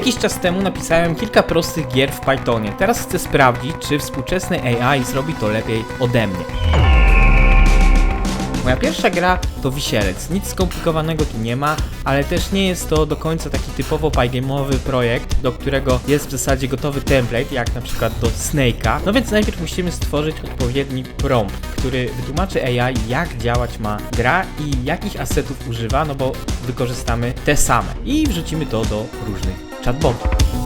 Jakiś czas temu napisałem kilka prostych gier w Pythonie. Teraz chcę sprawdzić, czy współczesny AI zrobi to lepiej ode mnie. Moja pierwsza gra to Wisielec. Nic skomplikowanego tu nie ma, ale też nie jest to do końca taki typowo pygame'owy projekt, do którego jest w zasadzie gotowy template, jak na przykład do Snake'a. No więc najpierw musimy stworzyć odpowiedni prompt, który wytłumaczy AI, jak działać ma gra i jakich asetów używa, no bo wykorzystamy te same. I wrzucimy to do różnych 全部。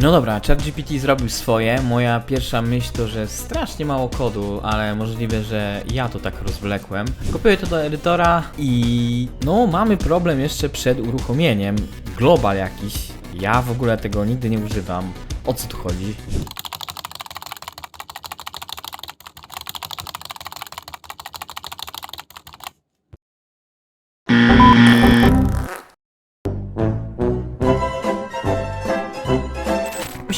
No dobra, ChatGPT zrobił swoje. Moja pierwsza myśl to, że strasznie mało kodu, ale możliwe, że ja to tak rozwlekłem. Kopiuję to do edytora i no mamy problem jeszcze przed uruchomieniem. Global jakiś. Ja w ogóle tego nigdy nie używam. O co tu chodzi?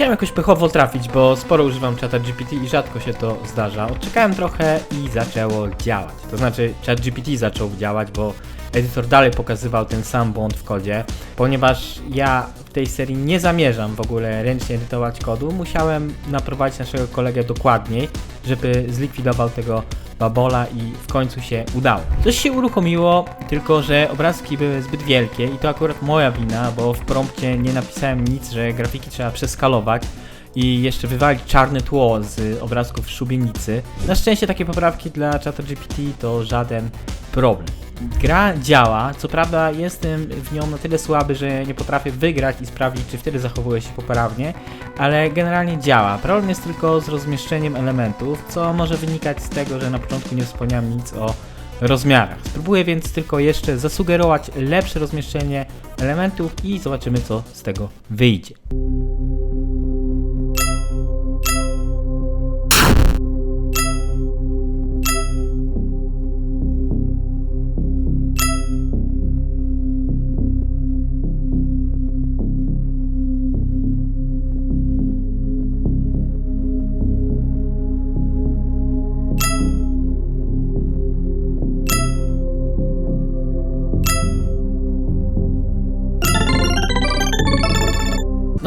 Musiałem jakoś pechowo trafić, bo sporo używam czata GPT i rzadko się to zdarza. Odczekałem trochę i zaczęło działać. To znaczy chat GPT zaczął działać, bo edytor dalej pokazywał ten sam błąd w kodzie. Ponieważ ja w tej serii nie zamierzam w ogóle ręcznie edytować kodu, musiałem naprowadzić naszego kolegę dokładniej, żeby zlikwidował tego babola i w końcu się udało. Coś się uruchomiło, tylko że obrazki były zbyt wielkie i to akurat moja wina, bo w prompcie nie napisałem nic, że grafiki trzeba przeskalować i jeszcze wywalić czarne tło z obrazków szubienicy. Na szczęście takie poprawki dla ChatGPT to żaden problem. Gra działa, co prawda jestem w nią na tyle słaby, że nie potrafię wygrać i sprawdzić, czy wtedy zachowuje się poprawnie, ale generalnie działa. Problem jest tylko z rozmieszczeniem elementów, co może wynikać z tego, że na początku nie wspomniałem nic o rozmiarach. Spróbuję więc tylko jeszcze zasugerować lepsze rozmieszczenie elementów i zobaczymy, co z tego wyjdzie.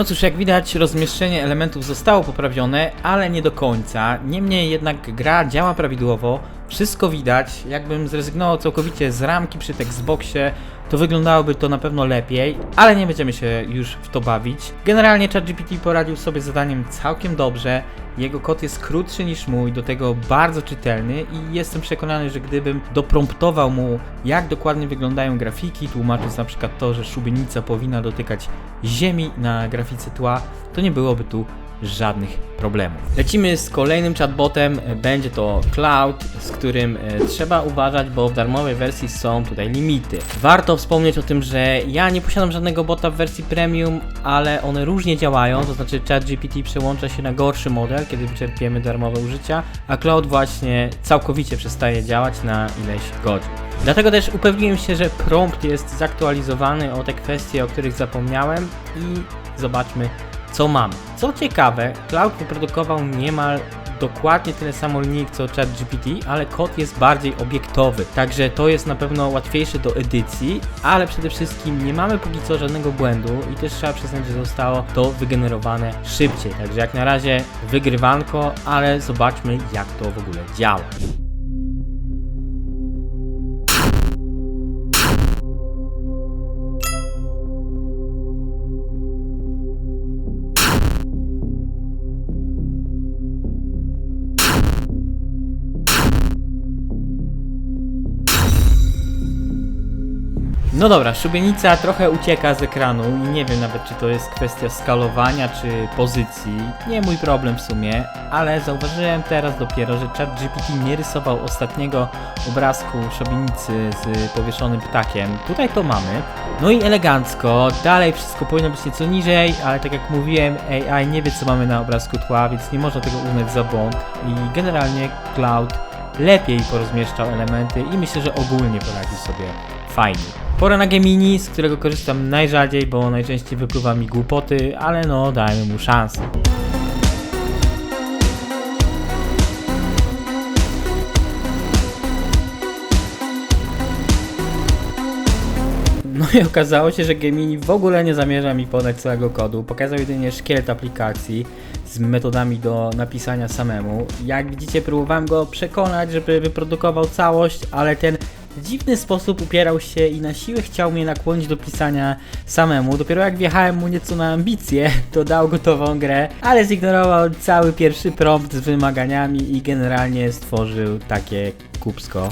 No cóż, jak widać, rozmieszczenie elementów zostało poprawione, ale nie do końca. Niemniej jednak gra działa prawidłowo, wszystko widać. Jakbym zrezygnował całkowicie z ramki przy Xboxie, to wyglądałoby to na pewno lepiej, ale nie będziemy się już w to bawić. Generalnie ChatGPT poradził sobie z zadaniem całkiem dobrze. Jego kod jest krótszy niż mój, do tego bardzo czytelny i jestem przekonany, że gdybym dopromptował mu, jak dokładnie wyglądają grafiki, tłumacząc na przykład to, że szubienica powinna dotykać ziemi na grafice tła, to nie byłoby tu żadnych problemów. Lecimy z kolejnym chatbotem, będzie to Cloud, z którym e, trzeba uważać, bo w darmowej wersji są tutaj limity. Warto wspomnieć o tym, że ja nie posiadam żadnego bota w wersji premium, ale one różnie działają, to znaczy ChatGPT przełącza się na gorszy model, kiedy wyczerpiemy darmowe użycia, a Cloud właśnie całkowicie przestaje działać na ileś godzin. Dlatego też upewniłem się, że prompt jest zaktualizowany o te kwestie, o których zapomniałem i zobaczmy co mamy. Co ciekawe, Cloud wyprodukował niemal dokładnie tyle samo linijek co ChatGPT, ale kod jest bardziej obiektowy, także to jest na pewno łatwiejsze do edycji, ale przede wszystkim nie mamy póki co żadnego błędu i też trzeba przyznać, że zostało to wygenerowane szybciej, także jak na razie wygrywanko, ale zobaczmy jak to w ogóle działa. No dobra, szubienica trochę ucieka z ekranu i nie wiem nawet czy to jest kwestia skalowania czy pozycji. Nie mój problem w sumie, ale zauważyłem teraz dopiero, że ChatGPT nie rysował ostatniego obrazku szubienicy z powieszonym ptakiem. Tutaj to mamy. No i elegancko, dalej wszystko powinno być nieco niżej, ale tak jak mówiłem, AI nie wie co mamy na obrazku tła, więc nie można tego uznać za błąd i generalnie Cloud lepiej porozmieszczał elementy i myślę, że ogólnie poradził sobie fajnie. Pora na Gemini, z którego korzystam najrzadziej, bo najczęściej wypływa mi głupoty, ale no dajmy mu szansę. No i okazało się, że Gemini w ogóle nie zamierza mi podać całego kodu. Pokazał jedynie szkielet aplikacji z metodami do napisania samemu. Jak widzicie, próbowałem go przekonać, żeby wyprodukował całość, ale ten w dziwny sposób upierał się i na siłę chciał mnie nakłonić do pisania samemu. Dopiero jak wjechałem mu nieco na ambicje, to dał gotową grę, ale zignorował cały pierwszy prompt z wymaganiami i generalnie stworzył takie kupsko.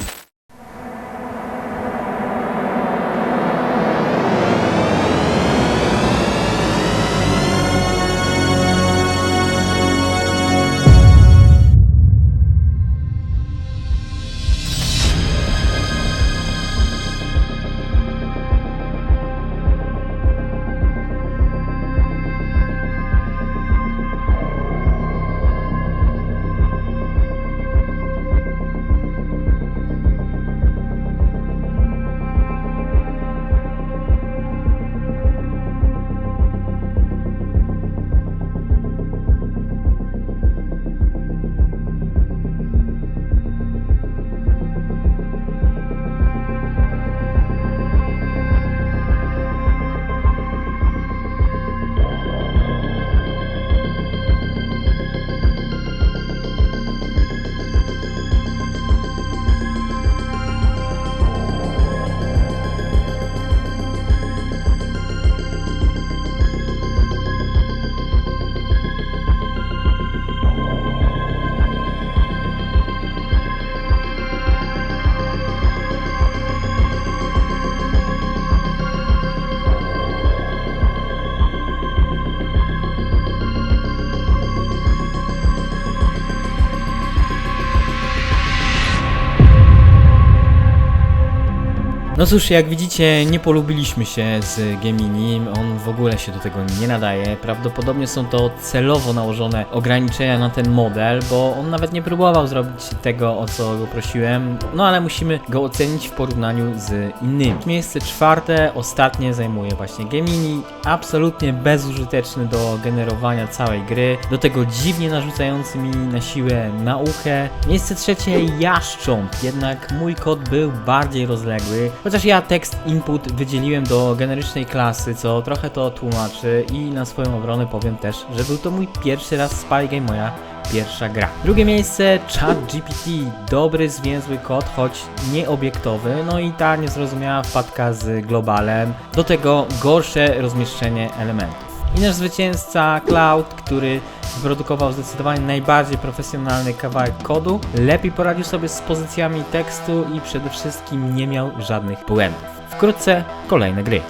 No cóż, jak widzicie, nie polubiliśmy się z Gemini, on w ogóle się do tego nie nadaje. Prawdopodobnie są to celowo nałożone ograniczenia na ten model, bo on nawet nie próbował zrobić tego, o co go prosiłem. No ale musimy go ocenić w porównaniu z innymi. Miejsce czwarte, ostatnie zajmuje właśnie Gemini, absolutnie bezużyteczny do generowania całej gry, do tego dziwnie narzucający mi na siłę naukę. Miejsce trzecie, Jaszcząb, jednak mój kod był bardziej rozległy, chociaż ja tekst input wydzieliłem do generycznej klasy, co trochę to tłumaczy i na swoją obronę powiem też, że był to mój pierwszy raz Spygame, moja pierwsza gra. Drugie miejsce ChatGPT, dobry zwięzły kod, choć nieobiektowy, no i ta niezrozumiała wpadka z globalem, do tego gorsze rozmieszczenie elementów. I nasz zwycięzca Cloud, który wyprodukował zdecydowanie najbardziej profesjonalny kawałek kodu, lepiej poradził sobie z pozycjami tekstu i przede wszystkim nie miał żadnych błędów. Wkrótce kolejne gry.